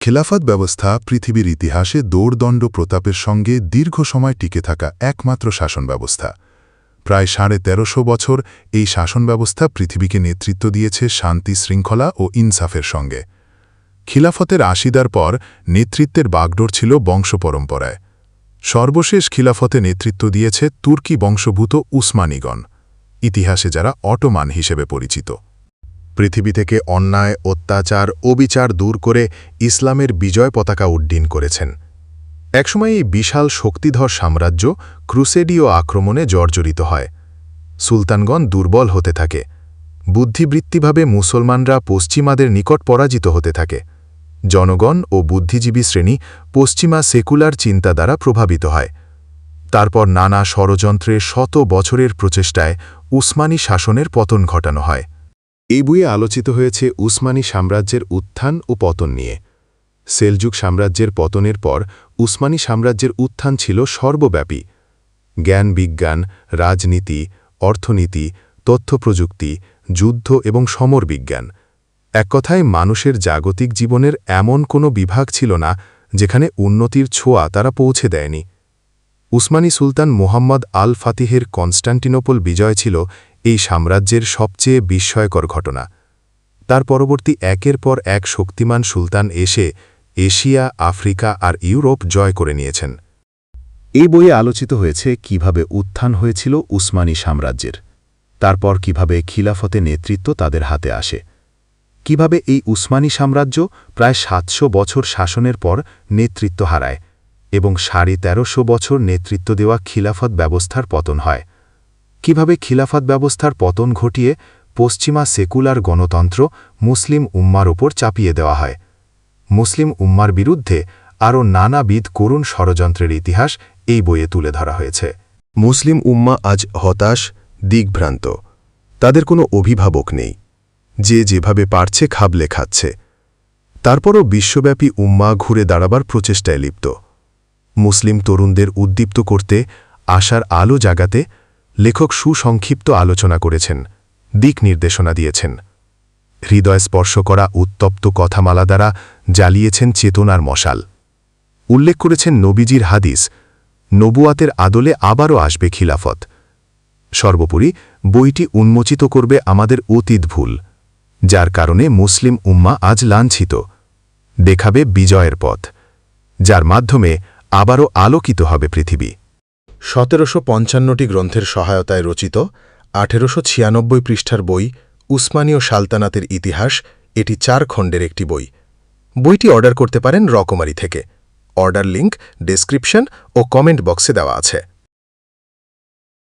খেলাফত ব্যবস্থা পৃথিবীর ইতিহাসে দৌড়দণ্ড প্রতাপের সঙ্গে দীর্ঘ সময় টিকে থাকা একমাত্র শাসন ব্যবস্থা। প্রায় সাড়ে তেরোশো বছর এই শাসন ব্যবস্থা পৃথিবীকে নেতৃত্ব দিয়েছে শান্তি শৃঙ্খলা ও ইনসাফের সঙ্গে। খিলাফতের আশিদার পর নেতৃত্বের বাগডোর ছিল বংশপরম্পরায়। সর্বশেষ খিলাফতে নেতৃত্ব দিয়েছে তুর্কি বংশভূত উসমানীগণ, ইতিহাসে যারা অটোমান হিসেবে পরিচিত। পৃথিবী থেকে অন্যায়, অত্যাচার, অবিচার দূর করে ইসলামের বিজয় পতাকা উড্ডীন করেছেন। একসময় এই বিশাল শক্তিধর সাম্রাজ্য ক্রুসেডীয় আক্রমণে জর্জরিত হয়। সুলতানগণ দুর্বল হতে থাকে। বুদ্ধিবৃত্তিভাবে মুসলমানরা পশ্চিমাদের নিকট পরাজিত হতে থাকে। জনগণ ও বুদ্ধিজীবী শ্রেণি পশ্চিমা সেকুলার চিন্তা দ্বারা প্রভাবিত হয়। তারপর নানা ষড়যন্ত্রে শত বছরের প্রচেষ্টায় উসমানী শাসনের পতন ঘটানো হয়। এই বইয়ে আলোচিত হয়েছে উসমানী সাম্রাজ্যের উত্থান ও পতন নিয়ে। সেলজুক সাম্রাজ্যের পতনের পর উসমানী সাম্রাজ্যের উত্থান ছিল সর্বব্যাপী। জ্ঞান, বিজ্ঞান, রাজনীতি, অর্থনীতি, তথ্যপ্রযুক্তি, যুদ্ধ এবং সমর বিজ্ঞান। এক কথায় মানুষের জাগতিক জীবনের এমন কোনো বিভাগ ছিল না যেখানে উন্নতির ছোঁয়া তারা পৌঁছে দেয়নি। উসমানী সুলতান মোহাম্মদ আল ফাতিহের কনস্টান্টিনোপল বিজয় ছিল এই সাম্রাজ্যের সবচেয়ে বিস্ময়কর ঘটনা। তার পরবর্তী একের পর এক শক্তিমান সুলতান এসে এশিয়া, আফ্রিকা আর ইউরোপ জয় করে নিয়েছেন। এই বইয়ে আলোচিত হয়েছে কীভাবে উত্থান হয়েছিল উসমানী সাম্রাজ্যের, তারপর কীভাবে খিলাফতে নেতৃত্ব তাদের হাতে আসে। কীভাবে এই উসমানী সাম্রাজ্য প্রায় সাতশো বছর শাসনের পর নেতৃত্ব হারায় এবং সাড়ে তেরোশো বছর নেতৃত্ব দেওয়া খিলাফত ব্যবস্থার পতন হয়। কীভাবে খিলাফত ব্যবস্থার পতন ঘটিয়ে পশ্চিমা সেকুলার গণতন্ত্র মুসলিম উম্মার ওপর চাপিয়ে দেওয়া হয়। মুসলিম উম্মার বিরুদ্ধে আরও নানাবিধ করুণ ষড়যন্ত্রের ইতিহাস এই বইয়ে তুলে ধরা হয়েছে। মুসলিম উম্মা আজ হতাশ, দিগ্ভ্রান্ত। তাদের কোনো অভিভাবক নেই। যে যেভাবে পারছে খাবলে খাচ্ছে। তারপরও বিশ্বব্যাপী উম্মা ঘুরে দাঁড়াবার প্রচেষ্টায় লিপ্ত। মুসলিম তরুণদের উদ্দীপ্ত করতে, আশার আলো জাগাতে লেখক সুসংক্ষিপ্ত আলোচনা করেছেন, দিক নির্দেশনা দিয়েছেন। হৃদয় স্পর্শ করা উত্তপ্ত কথামালা দ্বারা জ্বালিয়েছেন চেতনার মশাল। উল্লেখ করেছেন নবীজির হাদিস, নবুয়াতের আদলে আবারও আসবে খিলাফত। সর্বোপরি, বইটি উন্মোচিত করবে আমাদের অতীত ভুল, যার কারণে মুসলিম উম্মা আজ লাঞ্ছিত। দেখাবে বিজয়ের পথ, যার মাধ্যমে আবারও আলোকিত হবে পৃথিবী। সতেরোশো পঞ্চান্নটি গ্রন্থের সহায়তায় রচিত, আঠেরোশো ছিয়ানব্বই পৃষ্ঠার বই উসমানীয় সালতানাতের ইতিহাস, এটি চার খণ্ডের একটি বই। বইটি অর্ডার করতে পারেন রকমারি থেকে। অর্ডার লিঙ্ক ডেসক্রিপশন ও কমেন্ট বক্সে দেওয়া আছে।